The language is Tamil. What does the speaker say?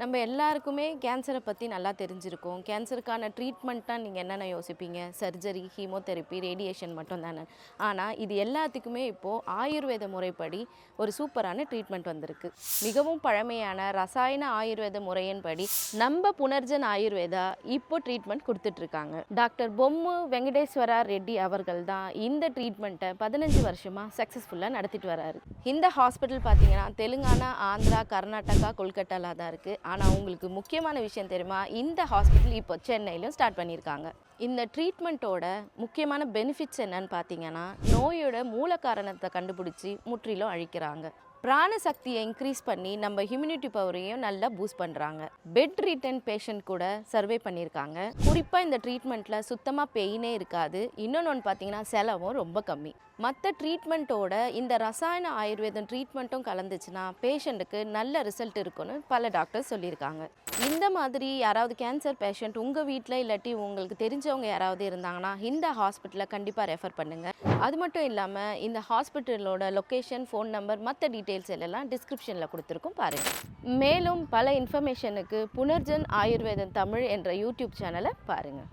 நம்ம எல்லாருக்குமே கேன்சரை பற்றி நல்லா தெரிஞ்சிருக்கும். கேன்சருக்கான ட்ரீட்மெண்ட்டாக நீங்கள் என்னென்ன யோசிப்பீங்க? சர்ஜரி ஹீமோதெரப்பி ரேடியேஷன் மட்டும் தானே ஆனால் இது எல்லாத்துக்குமே இப்போது ஆயுர்வேத முறைப்படி ஒரு சூப்பரான ட்ரீட்மெண்ட் வந்திருக்கு. மிகவும் பழமையான ரசாயன ஆயுர்வேத முறையின்படி நம்ம புனர்ஜன் ஆயுர்வேதா இப்போ ட்ரீட்மெண்ட் கொடுத்துட்ருக்காங்க. டாக்டர் பொம்மு வெங்கடேஸ்வரா ரெட்டி அவர்கள் தான் இந்த ட்ரீட்மெண்ட்டை பதினஞ்சு வருஷமாக சக்ஸஸ்ஃபுல்லாக நடத்திட்டு வராரு. இந்த ஹாஸ்பிட்டல் பார்த்தீங்கன்னா தெலுங்கானா ஆந்திரா கர்நாடகா கொல்கட்டாவில் தான் இருக்குது ஆனால் உங்களுக்கு முக்கியமான விஷயம் தெரியுமா? இந்த ஹாஸ்பிட்டல் இப்போ சென்னையிலும் ஸ்டார்ட் பண்ணியிருக்காங்க. இந்த ட்ரீட்மெண்ட்டோட முக்கியமான பெனிஃபிட்ஸ் என்னன்னு பார்த்தீங்கன்னா நோயோட மூல காரணத்தை கண்டுபிடிச்சி முற்றிலும் அழிக்கிறாங்க. பிராண சக்தியை இன்க்ரீஸ் பண்ணி நம்ம ஹியூமினிட்டி பவரையும் நல்லா பூஸ்ட் பண்ணுறாங்க பெட் ரிட்டன் பேஷண்ட் கூட சர்வே பண்ணியிருக்காங்க. குறிப்பாக இந்த ட்ரீட்மெண்ட்டில் சுத்தமாக பெயினே இருக்காது. இன்னொன்று ஒன்று பார்த்தீங்கன்னா செலவும் ரொம்ப கம்மி. மற்ற ட்ரீட்மெண்ட்டோட இந்த ரசாயன ஆயுர்வேதம் ட்ரீட்மெண்ட்டும் கலந்துச்சுன்னா பேஷண்ட்டுக்கு நல்ல ரிசல்ட் இருக்குன்னு பல டாக்டர்ஸ் சொல்லியிருக்காங்க. இந்த மாதிரி யாராவது கேன்சர் பேஷண்ட் உங்கள் வீட்டில் இல்லாட்டி உங்களுக்கு தெரிஞ்சவங்க யாராவது இருந்தாங்கன்னா இந்த ஹாஸ்பிட்டலை கண்டிப்பாக ரெஃபர் பண்ணுங்கள் அது மட்டும் இல்லாமல் இந்த ஹாஸ்பிட்டலோட லொக்கேஷன் ஃபோன் நம்பர் மற்ற டீட்டெயில் டீட்டெயில்ஸ் எல்லாம் டிஸ்கிரிப்ஷனில் கொடுத்துருக்கோம் பாருங்கள் மேலும் பல இன்ஃபர்மேஷனுக்கு புனர்ஜன் ஆயுர்வேதம் தமிழ் என்ற யூடியூப் சேனலை பாருங்கள்